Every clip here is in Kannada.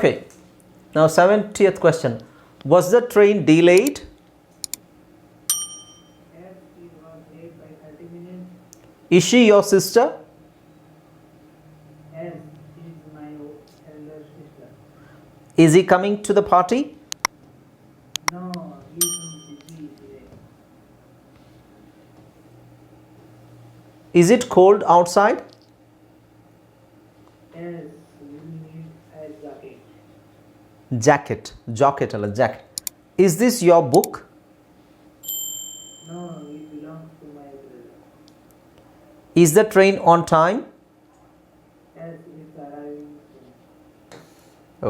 Okay. Now 70th question. Was the train delayed? Yes, it was late by 30 minutes. Is she your sister? Yes, she is my elder sister. Is he coming to the party? No, he is busy today. Is it cold outside? Yes, Jacket. Jacket ಅಲ್ಲ jacket. Is this your book? No, it belongs to my brother. Is the train on time? Yes, it's arriving soon.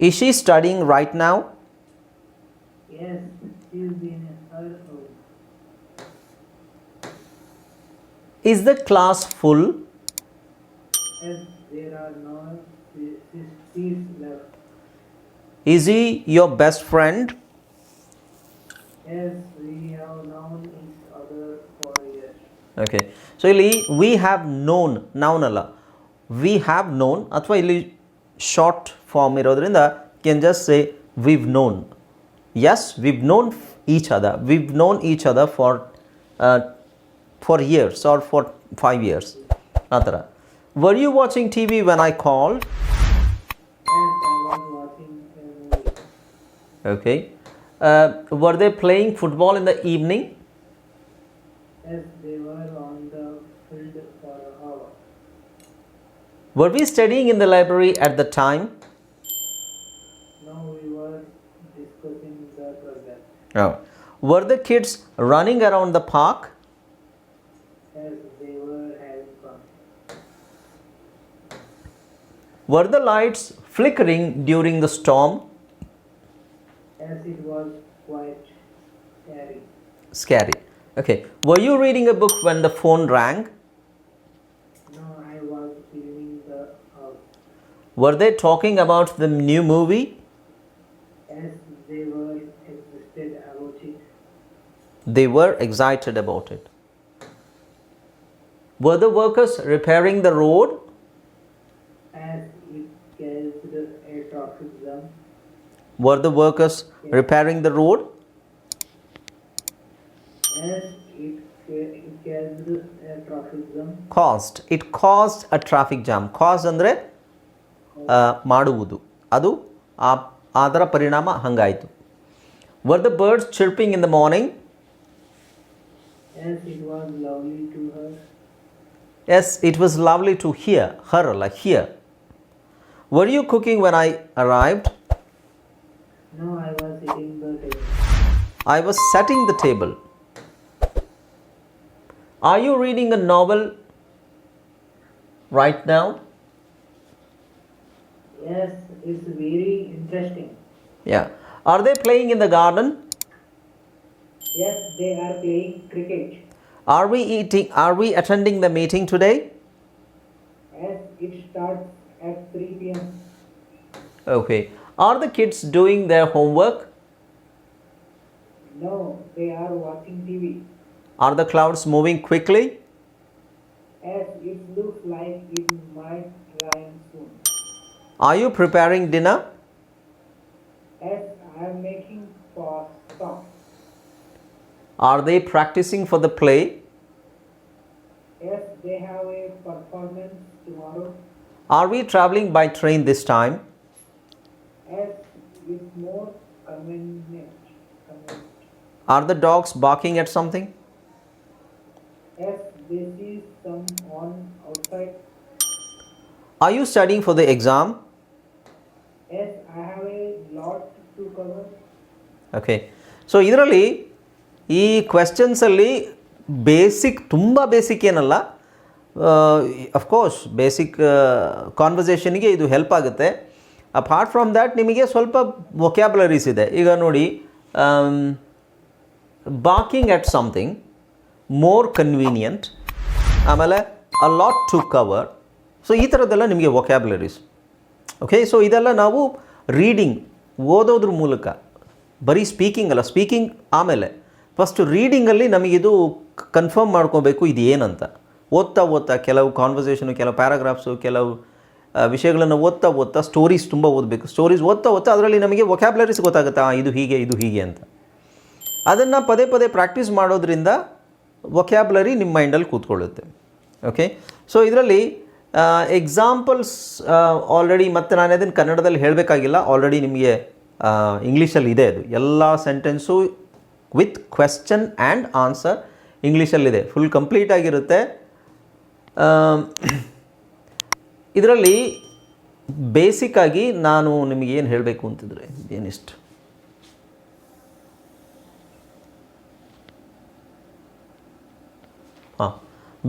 Is she studying right now? Yes, she is in her room. Is the class full? Yes, there are no se- se- seats left. Is he your best friend? Yes, we have known each other for years. Okay so ಇಲ್ಲಿ ವಿ ಹ್ಯಾವ್ ನೋನ್ ನೌನ್ ಅಲ್ಲ ವಿ ಹ್ಯಾವ್ ನೋನ್ ಅಥವಾ ಇಲ್ಲಿ ಶಾರ್ಟ್ ಫಾರ್ಮ್ ಇರೋದ್ರಿಂದ can just say we've known as we've known each other we've known each other for for years or for five years ಆ ಥರ were you watching T V when I call Yes, I was watching a movie. Okay were they playing football in the evening Yes, they were on Were we studying in the library at the time? No, we were discussing the project. Oh. Were the kids running around the park? Yes, they were having fun. Were the lights flickering during the storm? Yes, it was quite scary. Scary. Okay. Were you reading a book when the phone rang? Were they talking about the new movie? Yes, they were excited about it. They were excited about it. Were the workers repairing the road? As it caused a traffic jam. Were the workers yes. repairing the road? As it caused a traffic jam. Caused. It caused a traffic jam. Caused, Andre? ಮಾಡುವುದು ಅದು ಆ ಅದರ ಪರಿಣಾಮ ಹಂಗಾಯಿತು were the birds chirping in the morning As it was lovely to her. As it was lovely to hear her ಅಲ್ಲ hear were you cooking when I arrived No, I was sitting the table. I was setting the table are you reading a novel right now Yes, it's very interesting. Yeah. Are they playing in the garden? Yes, they are playing cricket. Are we eating? Are we attending the meeting today? Yes, it starts at 3 p.m. Okay. Are the kids doing their homework? No, they are watching TV. Are the clouds moving quickly? Yes, it looks like it might are you preparing dinner? Yes, I am making pasta. Are they practicing for the play? Yes, they have a performance tomorrow. Are we traveling by train this time? Yes, it's more convenient. convenient. Are the dogs barking at something? Yes, they see someone outside. Are you studying for the exam? Okay so ಇದರಲ್ಲಿ ಈ ಕ್ವೆಶ್ಚನ್ಸಲ್ಲಿ ಬೇಸಿಕ್ ತುಂಬ ಬೇಸಿಕ್ ಏನಲ್ಲ. ಅಫ್ಕೋರ್ಸ್ ಬೇಸಿಕ್ ಕಾನ್ವರ್ಸೇಷನ್ಗೆ ಇದು ಹೆಲ್ಪ್ ಆಗುತ್ತೆ. ಅಪಾರ್ಟ್ ಫ್ರಮ್ ದ್ಯಾಟ್ ನಿಮಗೆ ಸ್ವಲ್ಪ ವೊಕ್ಯಾಬ್ಲರೀಸ್ ಇದೆ. ಈಗ ನೋಡಿ balking at something more convenient ಆಮೇಲೆ a lot to cover so ಈ ಥರದ್ದೆಲ್ಲ ನಿಮಗೆ ವೊಕ್ಯಾಬ್ಲರೀಸ್ ಓಕೆ ಸೊ ಇದೆಲ್ಲ ನಾವು ರೀಡಿಂಗ್ ಓದೋದ್ರ ಮೂಲಕ, ಬರೀ ಸ್ಪೀಕಿಂಗ್ ಅಲ್ಲ ಸ್ಪೀಕಿಂಗ್ ಆಮೇಲೆ ಫಸ್ಟ್ ರೀಡಿಂಗಲ್ಲಿ ನಮಗಿದು ಕನ್ಫರ್ಮ್ ಮಾಡ್ಕೋಬೇಕು ಇದು ಏನಂತ. ಓದ್ತಾ ಓದ್ತಾ ಕೆಲವು ಕಾನ್ವರ್ಸೇಷನು ಕೆಲವು ಪ್ಯಾರಾಗ್ರಾಫ್ಸು ಕೆಲವು ವಿಷಯಗಳನ್ನು ಓದ್ತಾ ಓದ್ತಾ ಸ್ಟೋರೀಸ್ ತುಂಬ ಓದಬೇಕು. ಸ್ಟೋರೀಸ್ ಓದ್ತಾ ಓದ್ತಾ ಅದರಲ್ಲಿ ನಮಗೆ ವೊಕ್ಯಾಬ್ಲರೀಸ್ ಗೊತ್ತಾಗುತ್ತಾ ಇದು ಹೀಗೆ ಇದು ಹೀಗೆ ಅಂತ. ಅದನ್ನು ಪದೇ ಪದೇ ಪ್ರಾಕ್ಟೀಸ್ ಮಾಡೋದ್ರಿಂದ ವೊಕ್ಯಾಬ್ಲರಿ ನಿಮ್ಮ ಮೈಂಡಲ್ಲಿ ಕೂತ್ಕೊಳ್ಳುತ್ತೆ. ಓಕೆ ಸೊ ಇದರಲ್ಲಿ ಎಕ್ಸಾಂಪಲ್ಸ್ ಆಲ್ರೆಡಿ ಮತ್ತು ನಾನು ಅದನ್ನು ಕನ್ನಡದಲ್ಲಿ ಹೇಳಬೇಕಾಗಿಲ್ಲ. ಆಲ್ರೆಡಿ ನಿಮಗೆ ಇಂಗ್ಲೀಷಲ್ಲಿ ಇದೆ ಅದು. ಎಲ್ಲ sentence with question and answer ಇಂಗ್ಲೀಷಲ್ಲಿದೆ full complete ಆಗಿರುತ್ತೆ. ಇದರಲ್ಲಿ ಬೇಸಿಕ್ಕಾಗಿ ನಾನು ನಿಮಗೇನು ಹೇಳಬೇಕು ಅಂತಿದ್ರೆ, ಏನಿಷ್ಟು?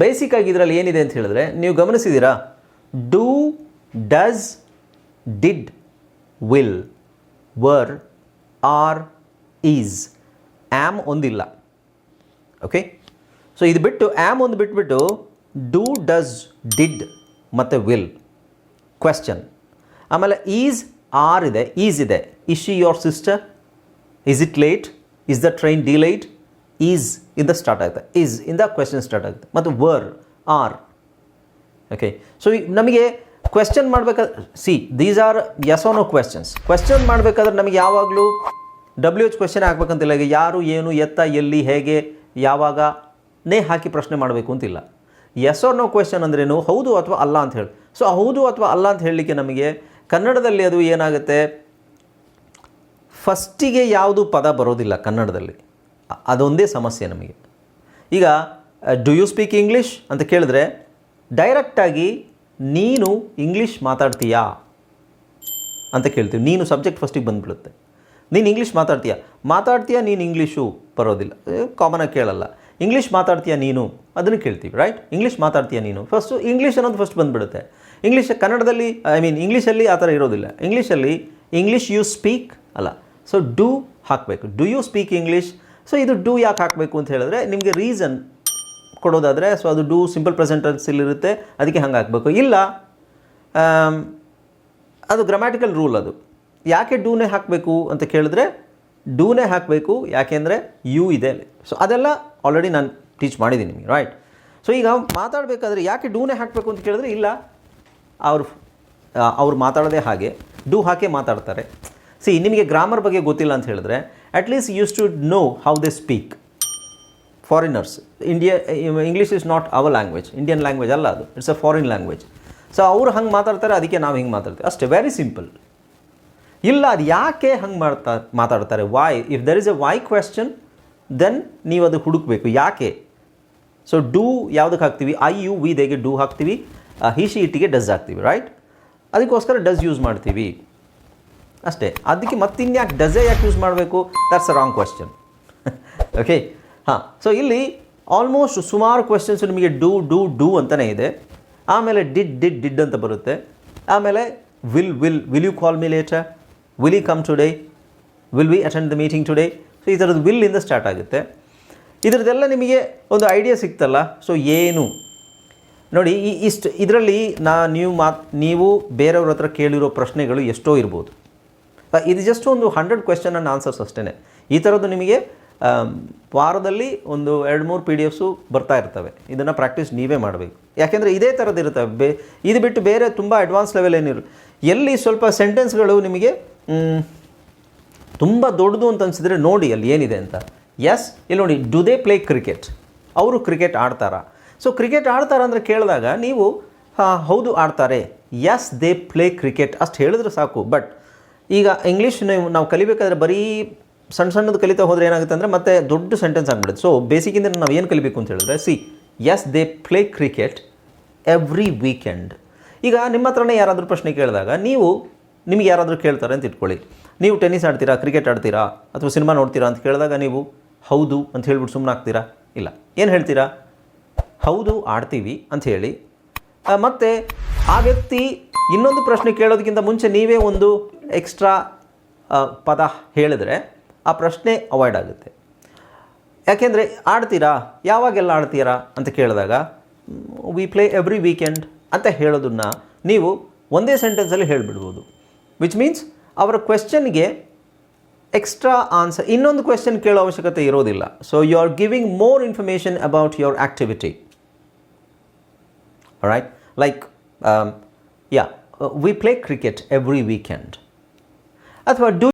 ಹಾಂ ಆಗಿ ಇದರಲ್ಲಿ ಏನಿದೆ ಅಂತ ಹೇಳಿದ್ರೆ, ನೀವು ಗಮನಿಸಿದ್ದೀರಾ? Do does did will were are is am ಒಂದಿಲ್ಲ. ಓಕೆ ಸೊ ಇದು ಬಿಟ್ಟು ಆ್ಯಮ್ ಒಂದು ಬಿಟ್ಬಿಟ್ಟು ಡೂ ಡಸ್ ಡಿಡ್ ಮತ್ತು ವಿಲ್ ಕ್ವೆಶ್ಚನ್ ಆಮೇಲೆ ಈಸ್ ಆರ್ ಇದೆ ಈಸ್ ಇದೆ. Is your sister is it late is the train delayed is ಇಂದ ಸ್ಟಾರ್ಟ್ ಆಗುತ್ತೆ. ಈಸ್ ಇಂದ ಕ್ವೆಶನ್ ಸ್ಟಾರ್ಟ್ ಆಗುತ್ತೆ. ಮತ್ತು ವರ್ ಆರ್ ಓಕೆ ಸೊ ನಮಗೆ ಕ್ವೆಶ್ಚನ್ ಮಾಡಬೇಕಾದ್ರೆ see these are yes no questions question ಮಾಡಬೇಕಾದ್ರೆ ನಮಗೆ ಯಾವಾಗಲೂ ಡಬ್ಲ್ಯೂ ಎಚ್ ಕ್ವೆಶನ್ ಹಾಕ್ಬೇಕಂತಿಲ್ಲ ಈಗ ಯಾರು, ಏನು, ಎತ್ತ, ಎಲ್ಲಿ, ಹೇಗೆ, ಯಾವಾಗ, ನೇ ಹಾಕಿ ಪ್ರಶ್ನೆ ಮಾಡಬೇಕು ಅಂತಿಲ್ಲ. ಎಸ್ ಆರ್ ನೋ ಕ್ವೆಶನ್ ಅಂದ್ರೇನು, ಹೌದು ಅಥವಾ ಅಲ್ಲ ಅಂತ ಹೇಳಿ. ಸೊ ಹೌದು ಅಥವಾ ಅಲ್ಲ ಅಂತ ಹೇಳಲಿಕ್ಕೆ ನಮಗೆ ಕನ್ನಡದಲ್ಲಿ ಅದು ಏನಾಗುತ್ತೆ? ಫಸ್ಟಿಗೆ ಯಾವುದು ಪದ ಬರೋದಿಲ್ಲ ಕನ್ನಡದಲ್ಲಿ. ಅದೊಂದೇ ಸಮಸ್ಯೆ ನಮಗೆ. ಈಗ ಡು ಯು ಸ್ಪೀಕ್ ಇಂಗ್ಲೀಷ್ ಅಂತ ಕೇಳಿದ್ರೆ ಡೈರೆಕ್ಟಾಗಿ ನೀನು ಇಂಗ್ಲೀಷ್ ಮಾತಾಡ್ತೀಯಾ? ಅಂತ ಕೇಳ್ತೀವಿ. ನೀನು ಸಬ್ಜೆಕ್ಟ್ ಫಸ್ಟಿಗೆ ಬಂದುಬಿಡುತ್ತೆ. ನೀನು ಇಂಗ್ಲೀಷ್ ಮಾತಾಡ್ತೀಯಾ? ಮಾತಾಡ್ತೀಯಾ ನೀನು ಇಂಗ್ಲೀಷು ಬರೋದಿಲ್ಲ ಕಾಮನಾಗಿ ಕೇಳಲ್ಲ. ಇಂಗ್ಲೀಷ್ ಮಾತಾಡ್ತೀಯಾ ನೀನು? ಅದನ್ನು ಕೇಳ್ತೀವಿ ರೈಟ್ ಇಂಗ್ಲೀಷ್ ಮಾತಾಡ್ತೀಯಾ ನೀನು? ಫಸ್ಟು ಇಂಗ್ಲೀಷ್ ಅನ್ನೋದು ಫಸ್ಟ್ ಬಂದುಬಿಡುತ್ತೆ. ಇಂಗ್ಲೀಷ್ ಕನ್ನಡದಲ್ಲಿ ಐ ಮೀನ್ ಇಂಗ್ಲೀಷಲ್ಲಿ ಆ ಥರ ಇರೋದಿಲ್ಲ. ಇಂಗ್ಲೀಷಲ್ಲಿ ಇಂಗ್ಲೀಷ್ ಯು ಸ್ಪೀಕ್ ಅಲ್ಲ. ಸೊ ಡೂ ಹಾಕಬೇಕು. Do you speak English so ಇದು ಡೂ ಯಾಕೆ ಹಾಕಬೇಕು ಅಂತ ಹೇಳಿದ್ರೆ, ನಿಮಗೆ ರೀಸನ್ ಕೊಡೋದಾದರೆ ಸೊ ಅದು ಡೂ ಸಿಂಪಲ್ ಪ್ರೆಸೆಂಟೆನ್ಸಲ್ಲಿರುತ್ತೆ ಅದಕ್ಕೆ ಹಂಗೆ ಹಾಕಬೇಕು. ಇಲ್ಲ ಅದು ಗ್ರಾಮ್ಯಾಟಿಕಲ್ ರೂಲ್ ಅದು. ಯಾಕೆ ಡೂನೇ ಹಾಕಬೇಕು ಅಂತ ಕೇಳಿದ್ರೆ ಡೂನೇ ಹಾಕಬೇಕು ಯಾಕೆಂದರೆ ಯು ಇದೆ ಅಲ್ಲಿ. ಸೊ ಅದೆಲ್ಲ ಆಲ್ರೆಡಿ ನಾನು ಟೀಚ್ ಮಾಡಿದ್ದೀನಿ ನಿಮಗೆ ರೈಟ್ ಸೊ ಈಗ ಮಾತಾಡಬೇಕಾದ್ರೆ ಯಾಕೆ ಡೂನೇ ಹಾಕಬೇಕು ಅಂತ ಕೇಳಿದ್ರೆ, ಇಲ್ಲ, ಅವರು ಅವ್ರು ಮಾತಾಡೋದೇ ಹಾಗೆ ಡೂ ಹಾಕೇ ಮಾತಾಡ್ತಾರೆ. ಸಿ ನಿಮಗೆ ಗ್ರಾಮರ್ ಬಗ್ಗೆ ಗೊತ್ತಿಲ್ಲ ಅಂತ ಹೇಳಿದ್ರೆ at least use to know how they speak foreigners India English is not our language Indian language ಅಲ್ಲ ಅದು. It's a foreign language so ಅವ್ರು ಹಂಗೆ ಮಾತಾಡ್ತಾರೆ, ಅದಕ್ಕೆ ನಾವು ಹಿಂಗೆ ಮಾತಾಡ್ತೀವಿ. ಅಷ್ಟೇ ವೆರಿ ಸಿಂಪಲ್ ಇಲ್ಲ, ಅದು ಯಾಕೆ ಹಂಗೆ ಮಾಡ್ತಾ, ಮಾತಾಡ್ತಾರೆ? Why if there is a why question then ನೀವು ಅದು ಹುಡುಕಬೇಕು. ಯಾಕೆ? ಸೊ ಡೂ ಯಾವುದಕ್ಕೆ ಹಾಕ್ತೀವಿ? ಐ ಯು ವಿ ದೇಗೆ ಡೂ ಹಾಕ್ತೀವಿ. ಹಿಶಿ ಇಟ್ಟಿಗೆ ಡಸ್ ಹಾಕ್ತೀವಿ ರೈಟ್ ಅದಕ್ಕೋಸ್ಕರ ಡಸ್ ಯೂಸ್ ಮಾಡ್ತೀವಿ. ಅಷ್ಟೇ. ಅದಕ್ಕೆ ಮತ್ತಿನ್ಯಾಕೆ ಡಜೆ ಯಾಕೆ ಯೂಸ್ ಮಾಡಬೇಕು? That's a wrong question okay ಹಾಂ. ಸೊ ಇಲ್ಲಿ ಆಲ್ಮೋಸ್ಟ್ ಸುಮಾರು ಕ್ವೆಶನ್ಸ್ ನಿಮಗೆ ಡೂ ಡೂ ಡೂ ಅಂತಲೇ ಇದೆ. ಆಮೇಲೆ ಡಿಡ್ ಡಿಡ್ ಡಿಡ್ ಅಂತ ಬರುತ್ತೆ. ಆಮೇಲೆ will will will you call me later will you come today will we attend the meeting today so ಈ ಥರದ್ದು ವಿಲ್ಲಿಂದ ಸ್ಟಾರ್ಟ್ ಆಗುತ್ತೆ. ಇದರದ್ದೆಲ್ಲ ನಿಮಗೆ ಒಂದು ಐಡಿಯಾ ಸಿಕ್ತಲ್ಲ. ಸೊ ಏನು? ನೋಡಿ, ಈ ಇಷ್ಟು ಇದರಲ್ಲಿ ನಾ ನೀವು ಮಾತ್ ನೀವು ಬೇರೆಯವ್ರ ಹತ್ರ ಕೇಳಿರೋ ಪ್ರಶ್ನೆಗಳು ಎಷ್ಟೋ ಇರ್ಬೋದು. ಇದು ಜಸ್ಟ್ ಒಂದು ಹಂಡ್ರೆಡ್ ಕ್ವೆಶನ್ ಆ್ಯಂಡ್ ಆನ್ಸರ್ಸ್ ಅಷ್ಟೇ ಈ ಥರದ್ದು ನಿಮಗೆ ವಾರದಲ್ಲಿ ಒಂದು ಎರಡು ಮೂರು ಪಿ ಡಿ ಎಫ್ಸು ಬರ್ತಾ ಇರ್ತವೆ. ಇದನ್ನು ಪ್ರಾಕ್ಟೀಸ್ ನೀವೇ ಮಾಡಬೇಕು. ಯಾಕೆಂದರೆ ಇದೇ ಥರದ್ದು ಇರ್ತವೆ ಬೇ, ಇದು ಬಿಟ್ಟು ಬೇರೆ ತುಂಬ ಅಡ್ವಾನ್ಸ್ ಲೆವೆಲ್ ಏನಿರು ಎಲ್ಲಿ ಸ್ವಲ್ಪ ಸೆಂಟೆನ್ಸ್ಗಳು ನಿಮಗೆ ತುಂಬ ದೊಡ್ಡದು ಅಂತ ಅನಿಸಿದ್ರೆ ನೋಡಿ ಅಲ್ಲಿ ಏನಿದೆ ಅಂತ. ಎಸ್ ಇಲ್ಲಿ ನೋಡಿ ಡು ದೇ ಪ್ಲೇ ಕ್ರಿಕೆಟ್ ಅವರು ಕ್ರಿಕೆಟ್ ಆಡ್ತಾರಾ? ಸೊ ಕ್ರಿಕೆಟ್ ಆಡ್ತಾರ ಅಂದರೆ ಕೇಳಿದಾಗ ನೀವು ಹೌದು, ಆಡ್ತಾರೆ. ಎಸ್ ದೇ ಪ್ಲೇ ಕ್ರಿಕೆಟ್ ಅಷ್ಟು ಹೇಳಿದ್ರೆ ಸಾಕು. ಬಟ್ ಈಗ ಇಂಗ್ಲೀಷ್ ನೀವು ಕಲಿಬೇಕಾದ್ರೆ ಬರೀ ಸಣ್ಣ ಸಣ್ಣದು ಕಲಿತಾ ಹೋದರೆ ಏನಾಗುತ್ತೆ ಅಂದರೆ ಮತ್ತೆ ದೊಡ್ಡ ಸೆಂಟೆನ್ಸ್ ಆಗಿಬಿಡುತ್ತೆ. ಸೊ ಬೇಸಿಕಿಂದ ನಾವು ಏನು ಕಲಿಬೇಕು ಅಂತ ಹೇಳಿದ್ರೆ see yes they play cricket every weekend ಈಗ ನಿಮ್ಮ ಹತ್ರನೇ ಯಾರಾದರೂ ಪ್ರಶ್ನೆ ಕೇಳಿದಾಗ, ನೀವು ನಿಮಗೆ ಯಾರಾದರೂ ಕೇಳ್ತಾರೆ ಅಂತ ಇಟ್ಕೊಳ್ಳಿ. ನೀವು ಟೆನ್ನಿಸ್ ಆಡ್ತೀರಾ ಕ್ರಿಕೆಟ್ ಆಡ್ತೀರಾ, ಅಥವಾ ಸಿನಿಮಾ ನೋಡ್ತೀರಾ ಅಂತ ಕೇಳಿದಾಗ ನೀವು, ಹೌದು ಅಂತ ಹೇಳ್ಬಿಟ್ಟು ಸುಮ್ಮನೆ ಆಗ್ತೀರಾ? ಇಲ್ಲ. ಏನು ಹೇಳ್ತೀರಾ? ಹೌದು, ಆಡ್ತೀವಿ ಅಂತ ಹೇಳಿ. ಮತ್ತೆ ಆ ವ್ಯಕ್ತಿ ಇನ್ನೊಂದು ಪ್ರಶ್ನೆ ಕೇಳೋದಕ್ಕಿಂತ ಮುಂಚೆ ನೀವೇ ಒಂದು ಎಕ್ಸ್ಟ್ರಾ ಪದ ಹೇಳಿದ್ರೆ ಆ ಪ್ರಶ್ನೆ ಅವಾಯ್ಡ್ ಆಗುತ್ತೆ. ಯಾಕೆಂದರೆ ಆಡ್ತೀರಾ? ಯಾವಾಗೆಲ್ಲ ಆಡ್ತೀರಾ ಅಂತ ಕೇಳಿದಾಗ ವಿ ಪ್ಲೇ ಎವ್ರಿ ವೀಕೆಂಡ್ ಅಂತ ಹೇಳೋದನ್ನು ನೀವು ಒಂದೇ ಸೆಂಟೆನ್ಸಲ್ಲಿ ಹೇಳಿಬಿಡ್ಬೋದು. ವಿಚ್ ಮೀನ್ಸ್ ಅವರ ಕ್ವೆಶ್ಚನ್ಗೆ ಎಕ್ಸ್ಟ್ರಾ ಆನ್ಸರ್ ಇನ್ನೊಂದು ಕ್ವೆಶ್ಚನ್ ಕೇಳೋ ಅವಶ್ಯಕತೆ ಇರೋದಿಲ್ಲ. So you are giving more information about your activity right like yeah we play cricket every weekend અથવા ડુ